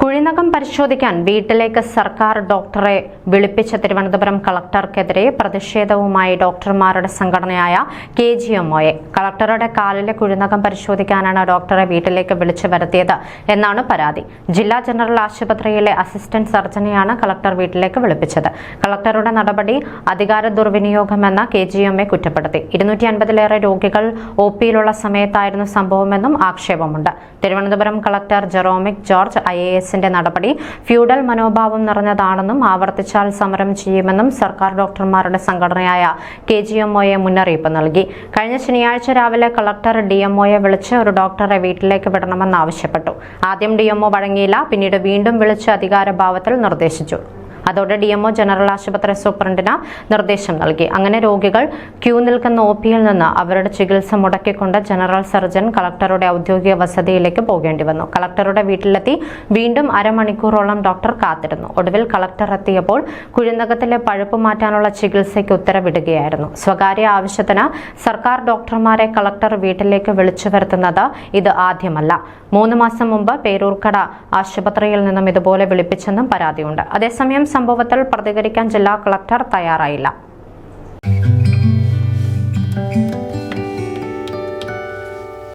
con കുഴിനകം പരിശോധിക്കാൻ വീട്ടിലേക്ക് സർക്കാർ ഡോക്ടറെ വിളിപ്പിച്ച തിരുവനന്തപുരം കളക്ടർക്കെതിരെ പ്രതിഷേധവുമായി ഡോക്ടർമാരുടെ സംഘടനയായ കെ ജി എം ഒയെ. കളക്ടറുടെ കാലിലെ കുഴിനകം പരിശോധിക്കാനാണ് ഡോക്ടറെ വീട്ടിലേക്ക് വിളിച്ചു വരുത്തിയത് എന്നാണ് പരാതി. ജില്ലാ ജനറൽ ആശുപത്രിയിലെ അസിസ്റ്റന്റ് സർജനെയാണ് കളക്ടർ വീട്ടിലേക്ക് വിളിപ്പിച്ചത്. കളക്ടറുടെ നടപടി അധികാര ദുർവിനിയോഗമെന്ന കെ ജി എം എ കുറ്റപ്പെടുത്തി. ഇരുന്നൂറ്റി അൻപതിലേറെ രോഗികൾ ഒ പിയിലുള്ള സമയത്തായിരുന്നു സംഭവമെന്നും ആക്ഷേപമുണ്ട്. Thiruvananthapuram collector Jeromic George I A എസിന്റെ നടപടി. ഫ്യൂഡൽ മനോഭാവം നിറഞ്ഞതാണെന്നും ആവർത്തിച്ചാൽ സമരം ചെയ്യുമെന്നും സർക്കാർ ഡോക്ടർമാരുടെ സംഘടനയായ കെ ജി എം ഒയെ മുന്നറിയിപ്പ് നൽകി. കഴിഞ്ഞ ശനിയാഴ്ച രാവിലെ കളക്ടർ ഡി എം ഒയെ വിളിച്ച് ഒരു ഡോക്ടറെ വീട്ടിലേക്ക് വിടണമെന്നാവശ്യപ്പെട്ടു. ആദ്യം ഡി എം ഒ വഴങ്ങിയില്ല പിന്നീട് വീണ്ടും വിളിച്ച് അധികാരഭാവത്തിൽ നിർദ്ദേശിച്ചു. അതോടെ ഡി എംഒ ജനറൽ ആശുപത്രി സൂപ്രണ്ടിന് നിർദ്ദേശം നൽകി. അങ്ങനെ രോഗികൾ ക്യൂ നിൽക്കുന്ന ഒ പിയിൽ നിന്ന് അവരുടെ ചികിത്സ മുടക്കിക്കൊണ്ട് ജനറൽ സർജൻ കളക്ടറുടെ ഔദ്യോഗിക വസതിയിലേക്ക് പോകേണ്ടി വന്നു. കളക്ടറുടെ വീട്ടിലെത്തി വീണ്ടും അരമണിക്കൂറോളം ഡോക്ടർ കാത്തിരുന്നു. ഒടുവിൽ കളക്ടർ എത്തിയപ്പോൾ കുഴിനകത്തിലെ പഴുപ്പ് മാറ്റാനുള്ള ചികിത്സയ്ക്ക് ഉത്തരവിടുകയായിരുന്നു. സ്വകാര്യ ആവശ്യത്തിന് സർക്കാർ ഡോക്ടർമാരെ കളക്ടർ വീട്ടിലേക്ക് വിളിച്ചു വരുത്തുന്നത് ഇത് ആദ്യമല്ല. മൂന്ന് മാസം മുമ്പ് പേരൂർക്കട ആശുപത്രിയിൽ നിന്നും ഇതുപോലെ വിളിപ്പിച്ചെന്നും പരാതിയുണ്ട്. അതേസമയം സംഭവത്തിൽ പ്രതികരിക്കാൻ ജില്ലാ കളക്ടർ തയ്യാറായില്ല